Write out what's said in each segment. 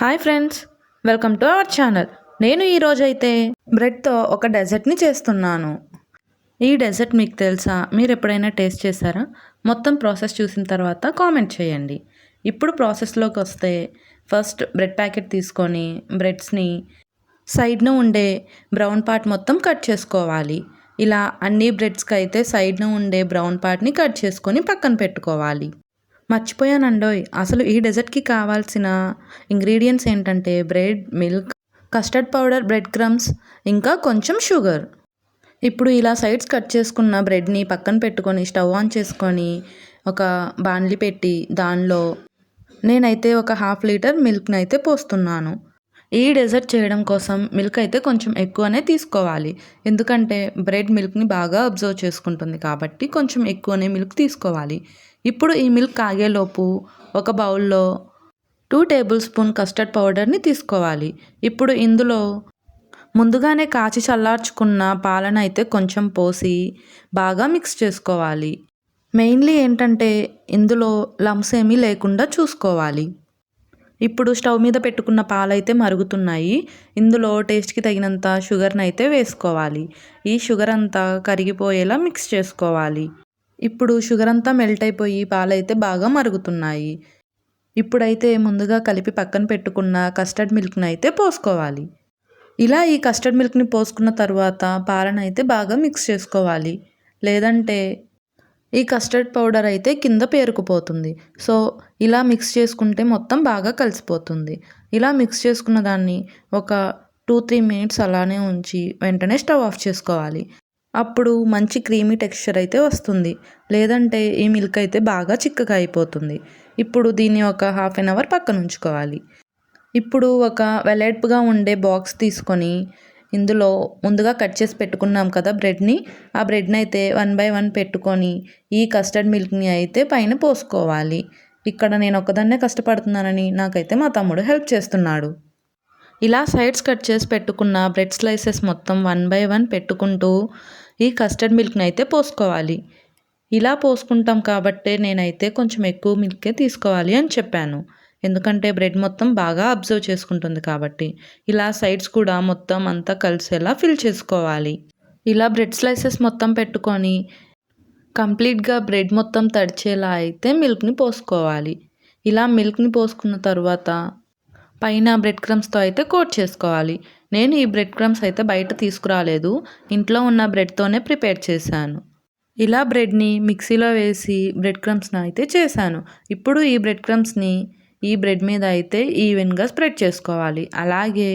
Hi friends welcome to our channel. నేను ఈరోజు అయితే బ్రెడ్తో ఒక డెజర్ట్ని చేస్తున్నాను. ఈ డెజర్ట్ మీకు తెలుసా? మీరు ఎప్పుడైనా టేస్ట్ చేశారా? మొత్తం ప్రాసెస్ చూసిన తర్వాత కామెంట్ చేయండి. ఇప్పుడు ప్రాసెస్లోకి వస్తే ఫస్ట్ బ్రెడ్ ప్యాకెట్ తీసుకొని బ్రెడ్స్ని సైడ్న ఉండే బ్రౌన్ పార్ట్ మొత్తం కట్ చేసుకోవాలి. ఇలా అన్ని బ్రెడ్స్కి అయితే సైడ్న ఉండే బ్రౌన్ పార్ట్ని కట్ చేసుకొని పక్కన పెట్టుకోవాలి. మర్చిపోయానండోయ్. అసలు ఈ డెజర్ట్కి కావాల్సిన ఇంగ్రీడియంట్స్ ఏంటంటే bread milk custard powder bread crumbs ఇంకా కొంచెం షుగర్. ఇప్పుడు ఇలా సైడ్స్ కట్ చేసుకున్న బ్రెడ్ని పక్కన పెట్టుకొని స్టవ్ ఆన్ చేసుకొని ఒక బాణలి పెట్టి దానిలో నేనైతే ఒక హాఫ్ లీటర్ మిల్క్ని అయితే పోస్తున్నాను. ఈ డెజర్ట్ చేయడం కోసం మిల్క్ అయితే కొంచెం ఎక్కువనే తీసుకోవాలి. ఎందుకంటే బ్రెడ్ మిల్క్ని బాగా అబ్జర్వ్ చేసుకుంటుంది కాబట్టి కొంచెం ఎక్కువనే మిల్క్ తీసుకోవాలి. ఇప్పుడు ఈ మిల్క్ కాగేలోపు ఒక బౌల్లో టూ టేబుల్ స్పూన్ కస్టర్డ్ పౌడర్ని తీసుకోవాలి. ఇప్పుడు ఇందులో ముందుగానే కాచి చల్లార్చుకున్న పాలన అయితే కొంచెం పోసి బాగా మిక్స్ చేసుకోవాలి. మెయిన్లీ ఏంటంటే ఇందులో లమ్స్ ఏమీ లేకుండా చూసుకోవాలి. ఇప్పుడు స్టవ్ మీద పెట్టుకున్న పాలైతే మరుగుతున్నాయి. ఇందులో టేస్ట్కి తగినంత షుగర్ని అయితే వేసుకోవాలి. ఈ షుగర్ అంతా కరిగిపోయేలా మిక్స్ చేసుకోవాలి. ఇప్పుడు షుగర్ అంతా మెల్ట్ అయిపోయి పాలైతే బాగా మరుగుతున్నాయి. ఇప్పుడైతే ముందుగా కలిపి పక్కన పెట్టుకున్న కస్టర్డ్ మిల్క్ని అయితే పోసుకోవాలి. ఇలా ఈ కస్టర్డ్ మిల్క్ని పోసుకున్న తర్వాత పాలను అయితే బాగా మిక్స్ చేసుకోవాలి. లేదంటే ఈ కస్టర్డ్ పౌడర్ అయితే కింద పేరుకుపోతుంది. సో ఇలా మిక్స్ చేసుకుంటే మొత్తం బాగా కలిసిపోతుంది. ఇలా మిక్స్ చేసుకున్న దాన్ని ఒక టూ త్రీ మినిట్స్ అలానే ఉంచి వెంటనే స్టవ్ ఆఫ్ చేసుకోవాలి. అప్పుడు మంచి క్రీమీ టెక్స్చర్ అయితే వస్తుంది. లేదంటే ఈ మిల్క్ అయితే బాగా చిక్కగా అయిపోతుంది. ఇప్పుడు దీన్ని ఒక హాఫ్ అన్ అవర్ పక్కన ఉంచుకోవాలి. ఇప్పుడు ఒక వెలైట్గా ఉండే బాక్స్ తీసుకొని ఇందులో ముందుగా కట్ చేసి పెట్టుకున్నాం కదా బ్రెడ్ని. ఆ బ్రెడ్ని అయితే వన్ బై వన్ పెట్టుకొని ఈ కస్టర్డ్ మిల్క్ని అయితే పైన పోసుకోవాలి. ఇక్కడ నేను ఒక్కదాన్నే కష్టపడుతున్నానని నాకైతే మా తమ్ముడు హెల్ప్ చేస్తున్నాడు. ఇలా సైడ్స్ కట్ చేసి పెట్టుకున్న బ్రెడ్ స్లైసెస్ మొత్తం వన్ బై వన్ పెట్టుకుంటూ ఈ కస్టర్డ్ మిల్క్ని అయితే పోసుకోవాలి. ఇలా పోసుకుంటాం కాబట్టే నేనైతే కొంచెం ఎక్కువ మిల్కే తీసుకోవాలి అని చెప్పాను. ఎందుకంటే బ్రెడ్ మొత్తం బాగా అబ్జర్వ్ చేసుకుంటుంది కాబట్టి. ఇలా సైడ్స్ కూడా మొత్తం అంతా కలిసేలా ఫిల్ చేసుకోవాలి. ఇలా బ్రెడ్ స్లైసెస్ మొత్తం పెట్టుకొని కంప్లీట్గా బ్రెడ్ మొత్తం తడిచేలా అయితే మిల్క్ని పోసుకోవాలి. ఇలా మిల్క్ని పోసుకున్న తర్వాత పైన బ్రెడ్ క్రమ్స్తో అయితే కోట్ చేసుకోవాలి. నేను ఈ బ్రెడ్ క్రమ్స్ అయితే బయట తీసుకురాలేదు. ఇంట్లో ఉన్న బ్రెడ్తోనే ప్రిపేర్ చేశాను. ఇలా బ్రెడ్ని మిక్సీలో వేసి బ్రెడ్ క్రమ్స్ని అయితే చేశాను. ఇప్పుడు ఈ బ్రెడ్ క్రమ్స్ని ఈ బ్రెడ్ మీద అయితే ఈవెన్గా స్ప్రెడ్ చేసుకోవాలి. అలాగే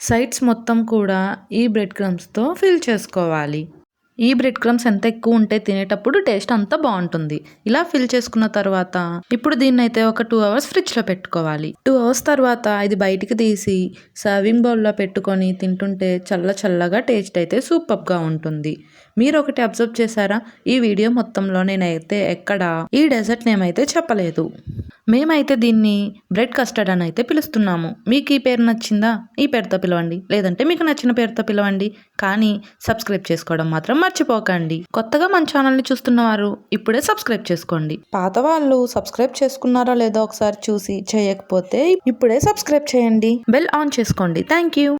సైడ్స్ మొత్తం కూడా ఈ బ్రెడ్ క్రమ్స్తో ఫిల్ చేసుకోవాలి. ఈ బ్రెడ్ క్రమ్స్ ఎంత ఎక్కువ ఉంటే తినేటప్పుడు టేస్ట్ అంతా బాగుంటుంది. ఇలా ఫిల్ చేసుకున్న తర్వాత ఇప్పుడు దీన్ని అయితే ఒక టూ అవర్స్ ఫ్రిడ్జ్లో పెట్టుకోవాలి. టూ అవర్స్ తర్వాత ఇది బయటికి తీసి సర్వింగ్ బౌల్లో పెట్టుకొని తింటుంటే చల్ల చల్లగా టేస్ట్ అయితే సూపర్గా ఉంటుంది. మీరు ఒకటి అబ్జర్వ్ చేశారా? ఈ వీడియో మొత్తంలో నేనైతే ఎక్కడ ఈ డెజర్ట్ నేమ్ అయితే చెప్పలేదు. మేమైతే దీన్ని బ్రెడ్ కస్టర్డ్ అని అయితే పిలుస్తున్నాము. మీకు ఈ పేరు నచ్చిందా? ఈ పేరుతో పిలవండి. లేదంటే మీకు నచ్చిన పేరుతో పిలవండి. కానీ సబ్స్క్రైబ్ చేసుకోవడం మాత్రం మర్చిపోకండి. కొత్తగా మన ఛానల్ని చూస్తున్న వారు ఇప్పుడే సబ్స్క్రైబ్ చేసుకోండి. పాత వాళ్ళు సబ్స్క్రైబ్ చేసుకున్నారో లేదో ఒకసారి చూసి చేయకపోతే ఇప్పుడే సబ్స్క్రైబ్ చేయండి. బెల్ ఆన్ చేసుకోండి. Thank you.